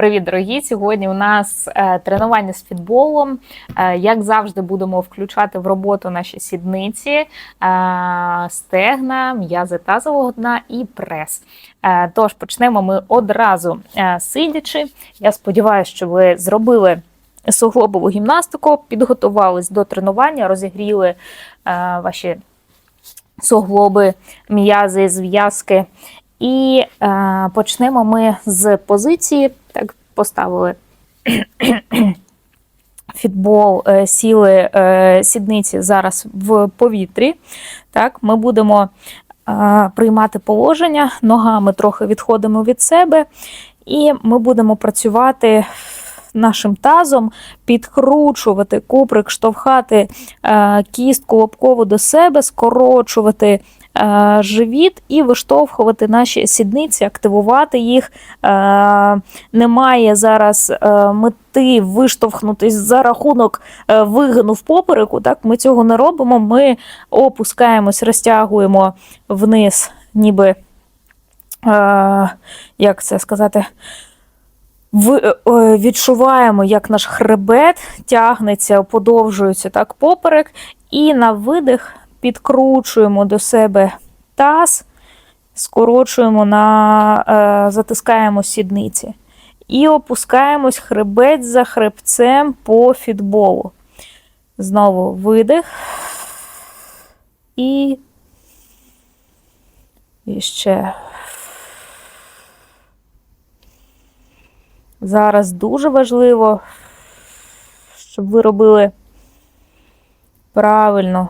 Привіт, дорогі! Сьогодні у нас е, тренування з фітболом. Е, як завжди, будемо включати в роботу наші сідниці, е, стегна, м'язи тазового дна і прес. Тож почнемо ми одразу сидячи. Я сподіваюся, що ви зробили суглобову гімнастику, підготувались до тренування, розігріли ваші суглоби, м'язи, зв'язки. І почнемо ми з позиції. Поставили фітбол, е, сіли е, сідниці зараз в повітрі. Так, ми будемо е, приймати положення, ногами трохи відходимо від себе, і ми будемо працювати нашим тазом, підкручувати куприк, штовхати кістку лобкову до себе, скорочувати живіт і виштовхувати наші сідниці, активувати їх. Е, Немає зараз е, мети виштовхнутись за рахунок е, вигину в попереку. Так, ми цього не робимо. Ми опускаємось, розтягуємо вниз, ніби. Е, як це сказати? Е, е, відчуваємо, як наш хребет тягнеться, подовжується так поперек, і на видих підкручуємо до себе таз, скорочуємо на е, затискаємо сідниці. І опускаємось хребець за хребцем по фітболу. Знову видих. І, і ще. Зараз дуже важливо, щоб ви робили правильно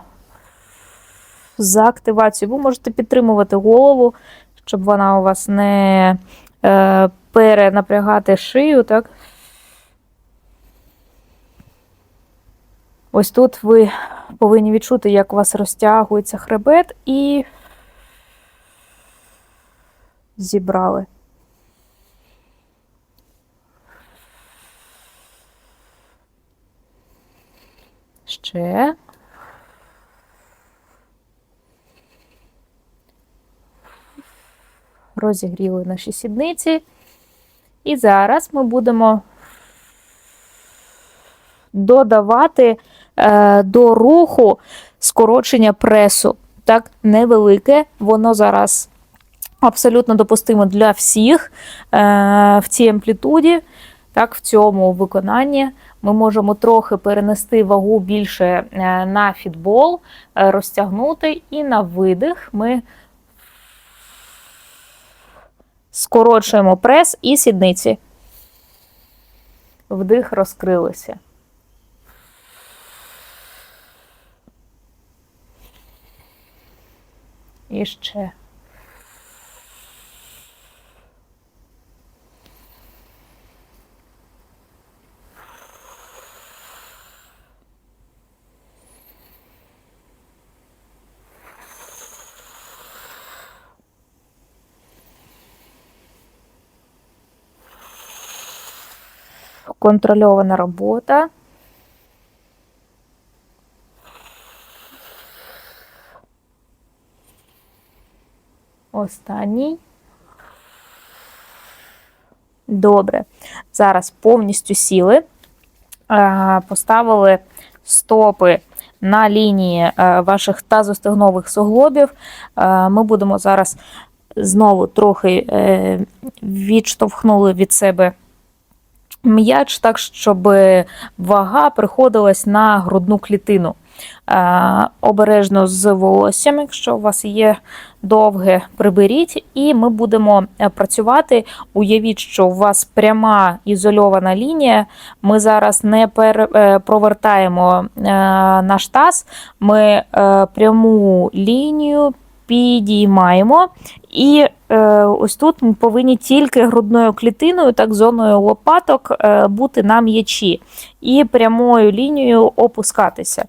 за активацію. Ви можете підтримувати голову, щоб вона у вас не е, перенапрягати шию, так? Ось тут ви повинні відчути, як у вас розтягується хребет, і зібрали. Ще. Розігріли наші сідниці. І зараз ми будемо додавати е, до руху скорочення пресу. Так, невелике, воно зараз абсолютно допустимо для всіх е, в цій амплітуді, так, в цьому виконанні. Ми можемо трохи перенести вагу більше е, на фітбол, е, розтягнути, і на видих ми скорочуємо прес і сідниці. Вдих розкрилися. І ще. Контрольована робота. Останній. Добре. Зараз повністю сіли, поставили стопи на лінії е, ваших тазостегнових суглобів. Е, Ми будемо зараз знову трохи е, відштовхнули від себе м'яч так, щоб вага приходилась на грудну клітину. Е, Обережно з волоссям, якщо у вас є довге, приберіть, і ми будемо е, працювати. Уявіть, що у вас пряма ізольована лінія. Ми зараз не е, провертаємо наш таз, ми пряму лінію підіймаємо. І е, ось тут ми повинні тільки грудною клітиною, так зоною лопаток, е, бути на м'ячі і прямою лінією опускатися.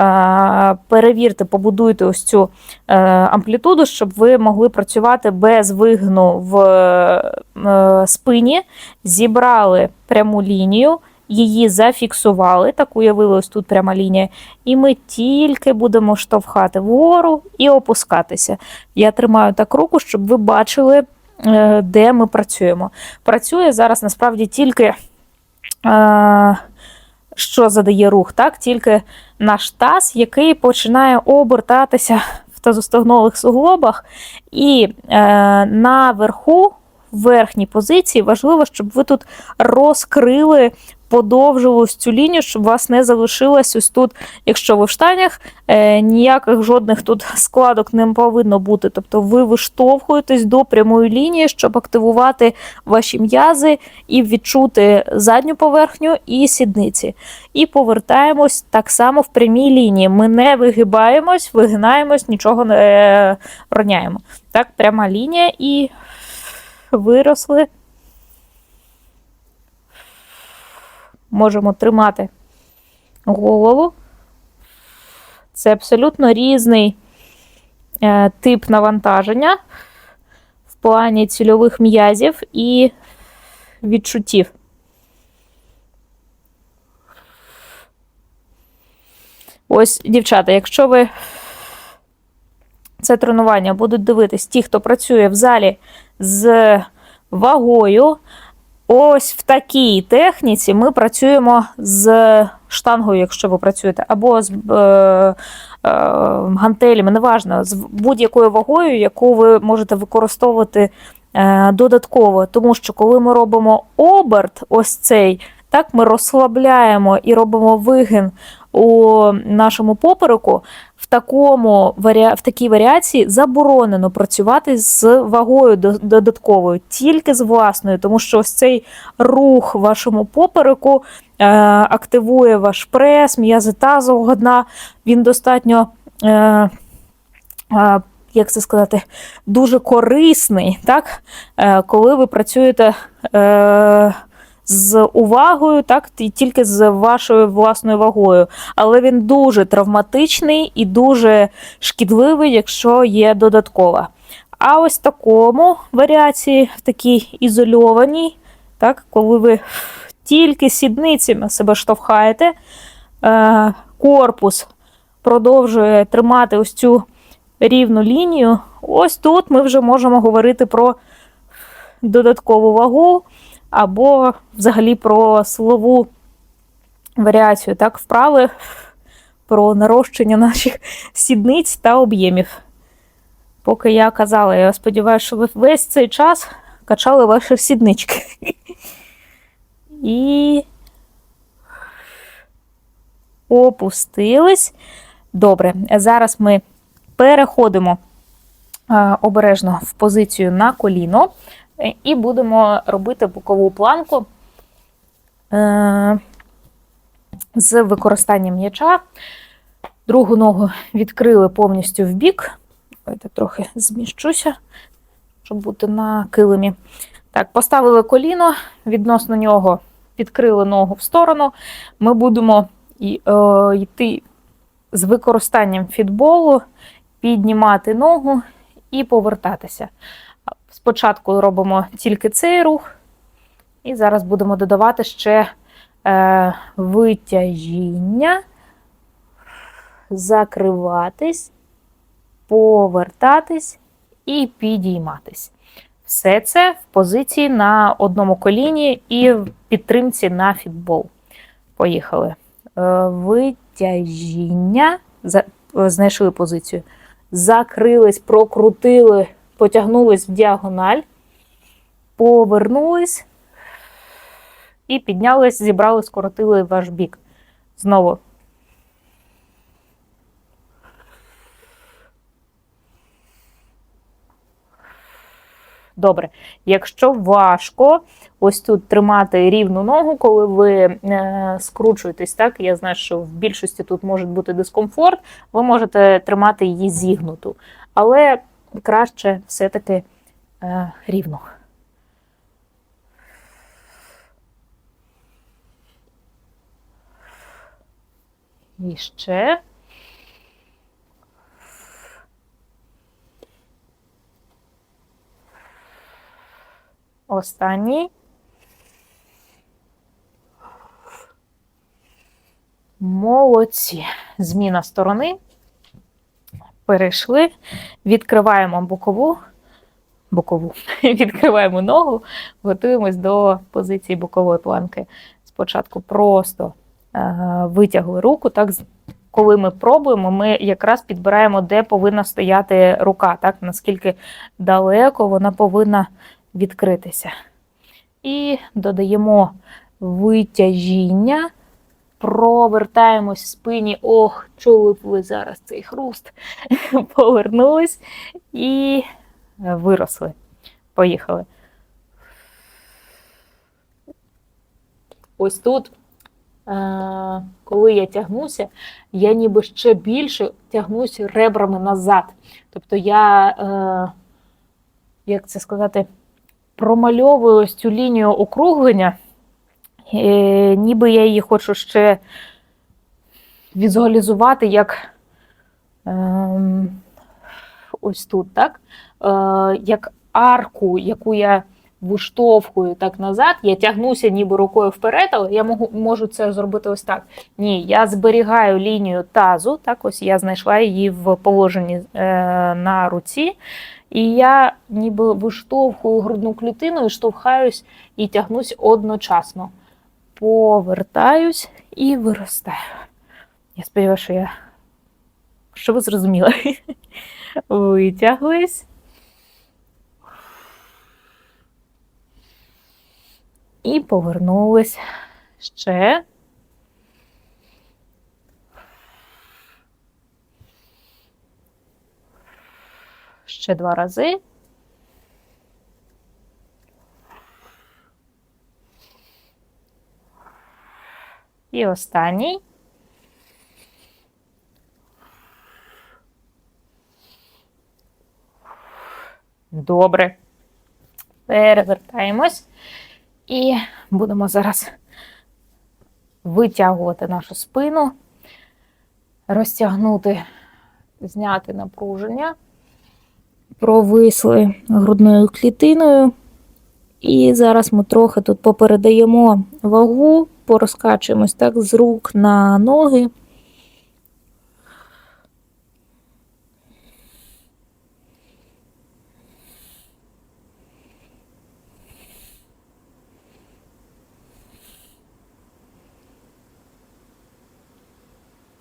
Е, перевірте, побудуйте ось цю е, амплітуду, щоб ви могли працювати без вигну в е, спині, зібрали пряму лінію. Її зафіксували, так уявили, ось тут пряма лінія, і ми тільки будемо штовхати вгору і опускатися. Я тримаю так руку, щоб ви бачили е, де ми працюємо. Працює зараз насправді тільки. Е, що задає рух, так? Тільки наш таз, який починає обертатися в тазостогнових суглобах, і е, наверху, в верхній позиції, важливо, щоб ви тут розкрили, подовжили ось цю лінію, щоб у вас не залишилось ось тут, якщо ви в штанях, е, ніяких жодних тут складок не повинно бути. Тобто ви виштовхуєтесь до прямої лінії, щоб активувати ваші м'язи і відчути задню поверхню і сідниці. І повертаємось так само в прямій лінії. Ми не вигибаємось, вигинаємось, нічого не е, роняємо. Так, пряма лінія і виросли. Можемо тримати голову. Це абсолютно різний е, тип навантаження в плані цільових м'язів і відчуттів. Ось, дівчата, якщо ви це тренування будуть дивитись ті, хто працює в залі з вагою, ось в такій техніці ми працюємо з штангою, якщо ви працюєте, або з е, е, гантелями, неважно, з будь-якою вагою, яку ви можете використовувати е, додатково. Тому що коли ми робимо оберт, ось цей, так, ми розслабляємо і робимо вигин у нашому попереку, в такому в такій варіації заборонено працювати з вагою додатковою, тільки з власною, тому що ось цей рух вашому попереку е, активує ваш прес, м'язи тазового дна, він достатньо. Е, е, як це сказати, дуже корисний, так? Е, коли ви працюєте е, з увагою, так, ті- тільки з вашою власною вагою. Але він дуже травматичний і дуже шкідливий, якщо є додаткова. А ось такому варіації, в такій ізольованій, так, коли ви тільки сідницями себе штовхаєте, е, корпус продовжує тримати ось цю рівну лінію. Ось тут ми вже можемо говорити про додаткову вагу або взагалі про силову варіацію, так, вправи про нарощення наших сідниць та об'ємів. Поки я казала, я сподіваюся, що ви весь цей час качали ваші сіднички. І опустились. Добре, зараз ми переходимо обережно в позицію на коліно і будемо робити бокову планку е, з використанням м'яча. Другу ногу відкрили повністю в бік. Давайте трохи зміщуся, щоб бути на килимі. Так, поставили коліно, відносно нього відкрили ногу в сторону. Ми будемо е, йти з використанням фітболу, піднімати ногу і повертатися. Спочатку робимо тільки цей рух, і зараз будемо додавати ще е, витяжіння, закриватись, повертатись і підійматись. Все це в позиції на одному коліні і в підтримці на фітбол. Поїхали. Е, Витяжіння. Знайшли позицію. Закрились, прокрутили, потягнулись в діагональ, повернулись і піднялись, зібрали, скоротили ваш бік. Знову. Добре. Якщо важко ось тут тримати рівну ногу, коли ви е, скручуєтесь, так я знаю, що в більшості тут може бути дискомфорт, ви можете тримати її зігнуту, але краще все-таки е, рівно. І ще. Останній. Молодці. Зміна сторони. Перейшли. Відкриваємо бокову бокову. Відкриваємо ногу, готуємось до позиції бокової планки. Спочатку просто е, витягли руку. Так, коли ми пробуємо, ми якраз підбираємо, де повинна стояти рука, так, наскільки далеко вона повинна відкритися. І додаємо витяжіння, провертаємось в спині. Ох, чули б ви зараз цей хруст. Повернулись і виросли. Поїхали. Ось тут, е, коли я тягнуся, я ніби ще більше тягнуся ребрами назад. Тобто я, е, як це сказати, промальовую ось цю лінію округлення, ніби я її хочу ще візуалізувати як ем, ось тут, так? Е, як арку, яку я виштовхую так назад, я тягнуся ніби рукою вперед, але я можу, можу це зробити ось так. Ні, я зберігаю лінію тазу, так ось я знайшла її в положенні е, на руці. І я ніби виштовхую грудну клітину і штовхаюсь і тягнусь одночасно. Повертаюсь і виростаю. Я сподіваюся, що я. Що ви зрозуміли? Витяглись. І повернулись ще. Ще два рази. І останній. Добре. Перевертаємось. І будемо зараз витягувати нашу спину, розтягнути, зняти напруження, провисли грудною клітиною. І зараз ми трохи тут попередаємо вагу, порозкачуємось так з рук на ноги.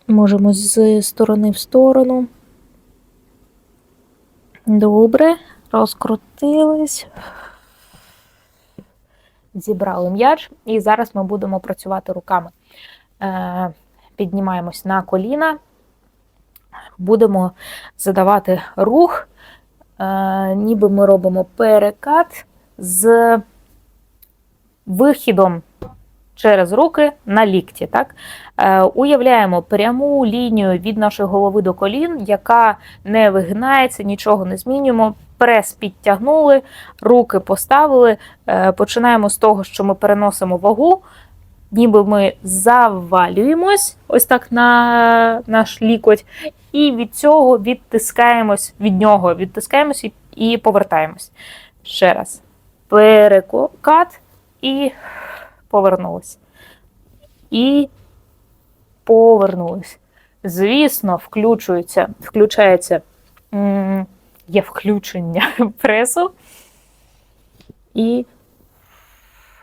Можемо з сторони в сторону. Добре, розкрутились. Зібрали м'яч, і зараз ми будемо працювати руками. Е, Піднімаємось на коліна, будемо задавати рух, е, ніби ми робимо перекат з вихідом через руки на лікті. Так? Е, Уявляємо пряму лінію від нашої голови до колін, яка не вигинається, нічого не змінюємо. Прес підтягнули, руки поставили. Е, Починаємо з того, що ми переносимо вагу, ніби ми завалюємось ось так на наш лікоть, і від цього відтискаємось від нього, відтискаємось і, повертаємось. Ще раз. Перекат і повернулись. І повернулись. Звісно, включується, включається, є включення пресу. І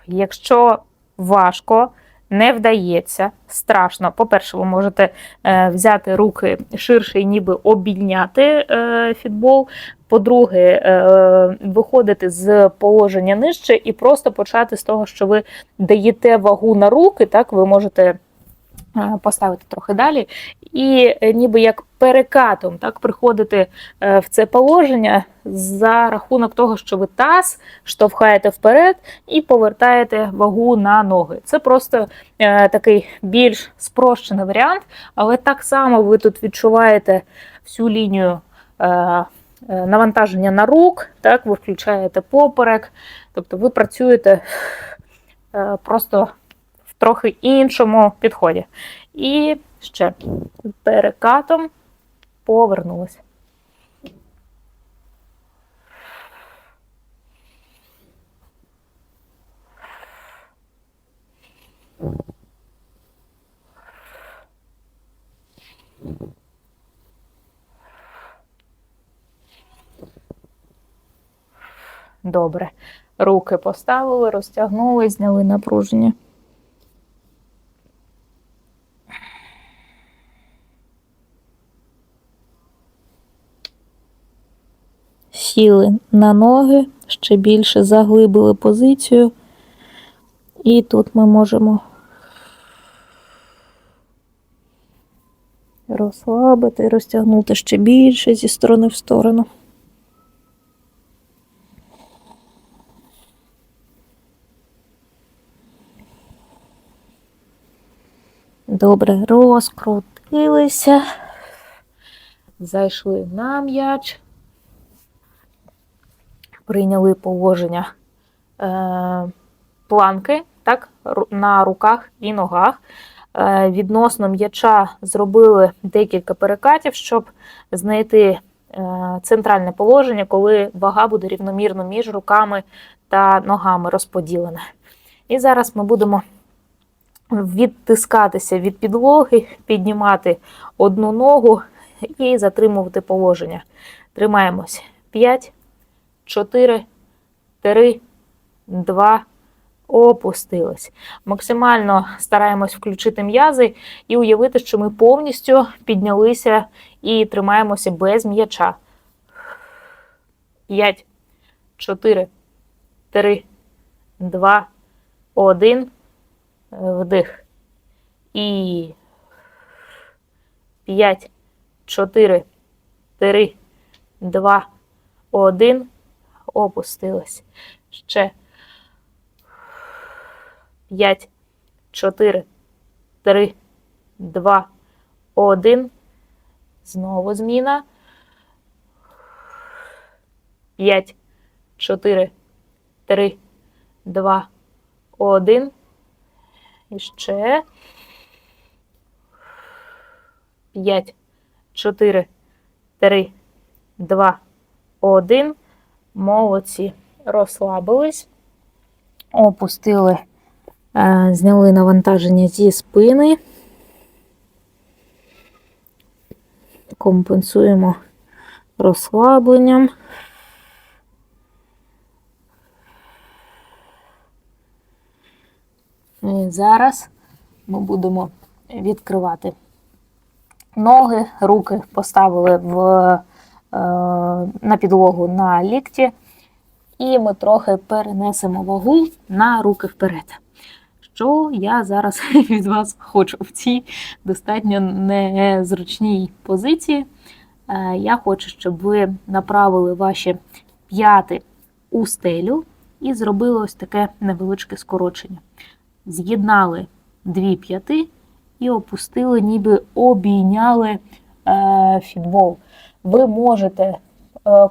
якщо важко, не вдається, страшно. По-перше, ви можете е, взяти руки ширше і ніби обійняти е, фітбол. По-друге, е, виходити з положення нижче і просто почати з того, що ви даєте вагу на руки, так ви можете поставити трохи далі, і е, ніби як перекатом так, приходити е, в це положення за рахунок того, що ви таз штовхаєте вперед і повертаєте вагу на ноги. Це просто е, такий більш спрощений варіант, але так само ви тут відчуваєте всю лінію. Е, е, Навантаження на рук, так, ви включаєте поперек, тобто ви працюєте е, просто трохи іншому підході. І ще перекатом повернулися. Добре. Руки поставили, розтягнули, зняли напруження. Сіли на ноги, ще більше заглибили позицію. І тут ми можемо розслабити, розтягнути ще більше зі сторони в сторону. Добре, розкрутилися, зайшли на м'яч, прийняли положення е, планки так, на руках і ногах. Е, відносно м'яча зробили декілька перекатів, щоб знайти е, центральне положення, коли вага буде рівномірно між руками та ногами розподілена. І зараз ми будемо відтискатися від підлоги, піднімати одну ногу і затримувати положення. Тримаємось. 5, 4, 3, 2, опустились. Максимально стараємось включити м'язи і уявити, що ми повністю піднялися і тримаємося без м'яча. 5, 4, 3, 2, 1. Вдих. І 5, 4, 3, 2, 1. Опустились. Ще 5, 4, 3, 2, 1. Знову зміна. 5, 4, 3, 2, 1. І ще. 5, 4, 3, 2, 1. Молодці. Розслабились. Опустили, е, зняли навантаження зі спини. Компенсуємо розслабленням. І зараз ми будемо відкривати ноги, руки поставили в, на підлогу на лікті, і ми трохи перенесемо вагу на руки вперед. Що я зараз від вас хочу в цій достатньо незручній позиції. Е, Я хочу, щоб ви направили ваші п'яти у стелю і зробили ось таке невеличке скорочення з'єднали дві п'яти і опустили, ніби обійняли е, фітбол. Ви можете е,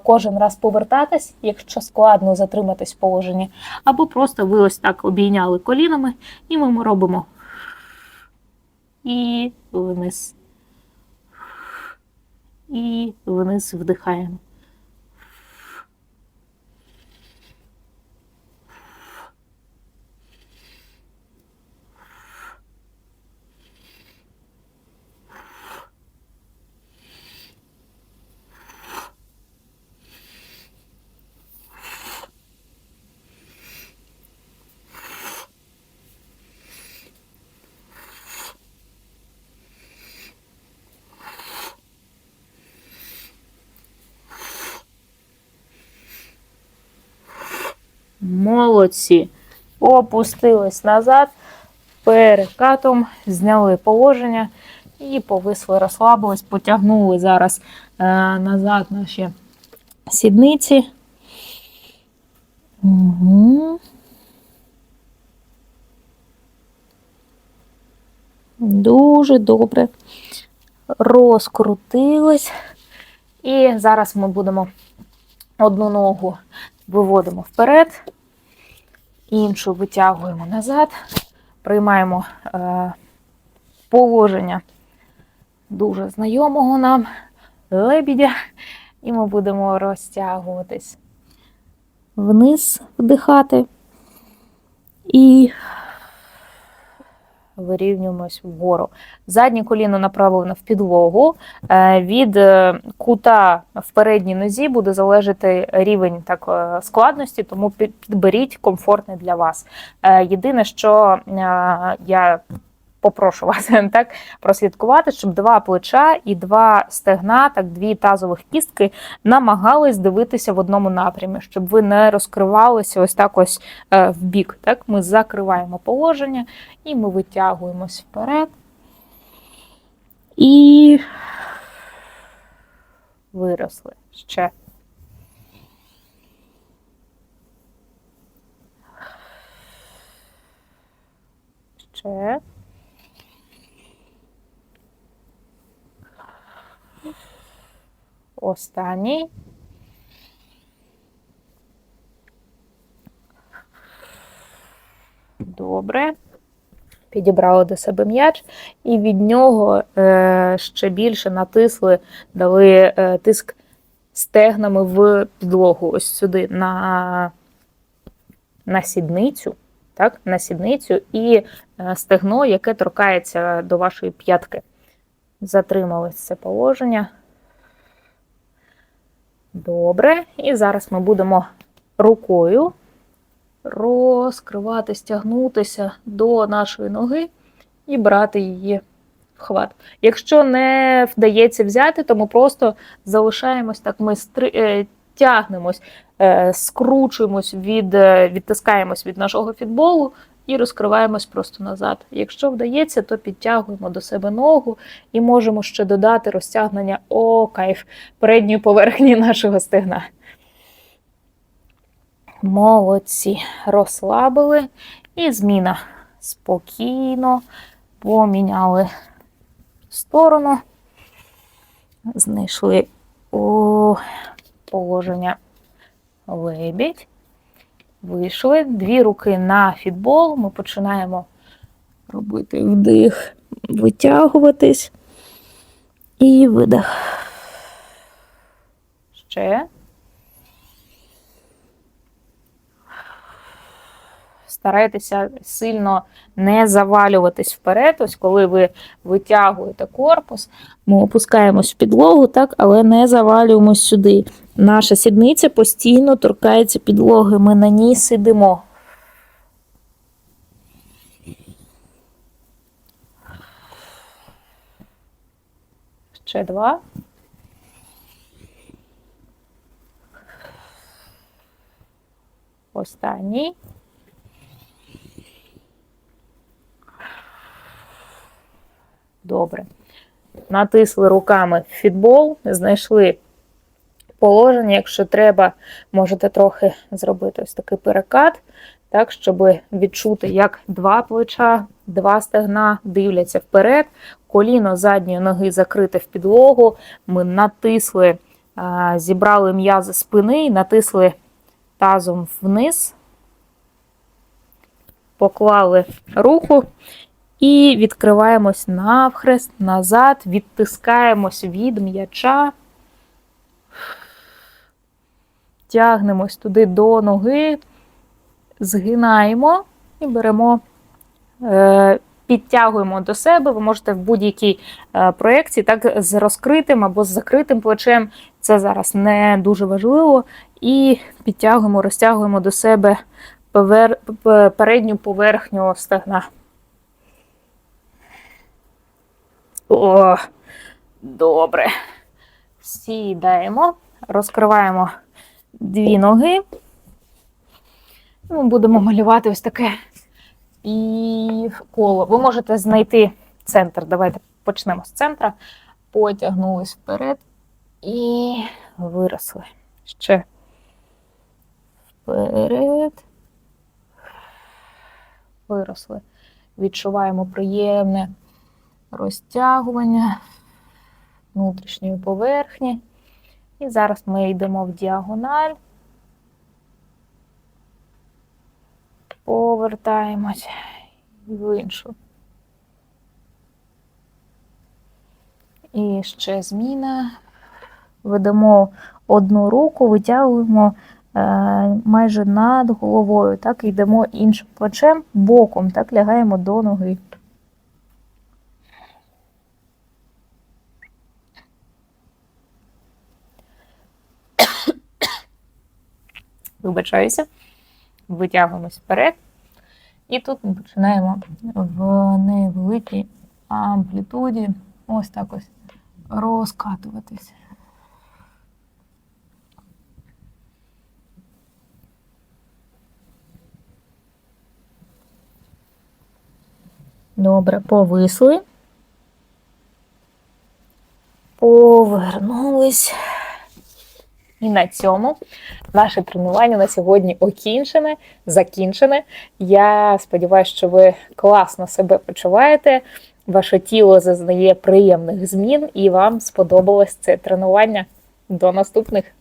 кожен раз повертатись, якщо складно затриматись в положенні, або просто ви ось так обійняли колінами, і ми робимо і вниз. І вниз вдихаємо. Молодці. Опустились назад, перекатом, зняли положення і повисли, розслабились, потягнули зараз е, назад наші сідниці. Угу. Дуже добре. Розкрутились. І зараз ми будемо одну ногу виводимо вперед, іншу витягуємо назад, приймаємо е, положення дуже знайомого нам лебідя, і ми будемо розтягуватись вниз, вдихати. І вирівнюємось вгору. Заднє коліно направлено в підлогу. Е, Від е, кута в передній нозі буде залежати рівень так, е, складності, тому підберіть комфортний для вас. Єдине, що я попрошу вас так прослідкувати, щоб два плеча і два стегна, так дві тазових кістки намагались дивитися в одному напрямі, щоб ви не розкривалися ось так ось е, в бік. Так, ми закриваємо положення і ми витягуємось вперед. І виросли ще. Ще. Останній. Добре. Підібрали до себе м'яч, і від нього е, ще більше натисли, дали е, тиск стегнами в підлогу, ось сюди, на, на сідницю, так? на сідницю і е, стегно, яке торкається до вашої п'ятки. Затримали це положення. Добре. І зараз ми будемо рукою розкривати, стягнутися до нашої ноги і брати її в хват. Якщо не вдається взяти, то ми просто залишаємось так, ми стри... е, тягнемось, е, скручуємось, від, е, відтискаємось від нашого фітболу і розкриваємось просто назад. Якщо вдається, то підтягуємо до себе ногу і можемо ще додати розтягнення о кайф передньої поверхні нашого стегна. Молодці, розслабили. І зміна. Спокійно поміняли сторону, знайшли у положення лебідь. Вийшли. Дві руки на фітбол. Ми починаємо робити вдих, витягуватись і видих. Ще. Старайтеся сильно не завалюватись вперед. Ось коли ви витягуєте корпус, ми опускаємось в підлогу, так, але не завалюємось сюди. Наша сідниця постійно торкається підлоги. Ми на ній сидимо. Ще два. Останній. Добре. Натисли руками фітбол, знайшли положення. Якщо треба, можете трохи зробити ось такий перекат, так, щоб відчути, як два плеча, два стегна дивляться вперед, коліно задньої ноги закрите в підлогу. Ми натисли, зібрали м'язи спини і натисли тазом вниз, поклали руку. І відкриваємось навхрест, назад, відтискаємось від м'яча, тягнемось туди до ноги, згинаємо і беремо, е, підтягуємо до себе. Ви можете в будь-якій е, проєкції, так з розкритим або з закритим плечем. Це зараз не дуже важливо. І підтягуємо, розтягуємо до себе повер... передню поверхню стегна. О, добре. Сідаємо, розкриваємо дві ноги. Ми будемо малювати ось таке півколо. Ви можете знайти центр. Давайте почнемо з центра. Потягнулись вперед і виросли. Ще вперед. Виросли. Відчуваємо приємне розтягування внутрішньої поверхні. І зараз ми йдемо в діагональ, повертаємось в іншу. І ще зміна. Ведемо одну руку, витягуємо е, майже над головою, так, йдемо іншим плечем, боком, так, лягаємо до ноги. Вибачаюся. Витягуємось вперед. І тут ми починаємо в невеликій амплітуді ось так ось розкатуватись. Добре, повисли. Повернулись. І на цьому наше тренування на сьогодні окінчене, закінчене. Я сподіваюся, що ви класно себе почуваєте. Ваше тіло зазнає приємних змін, і вам сподобалось це тренування. До наступних!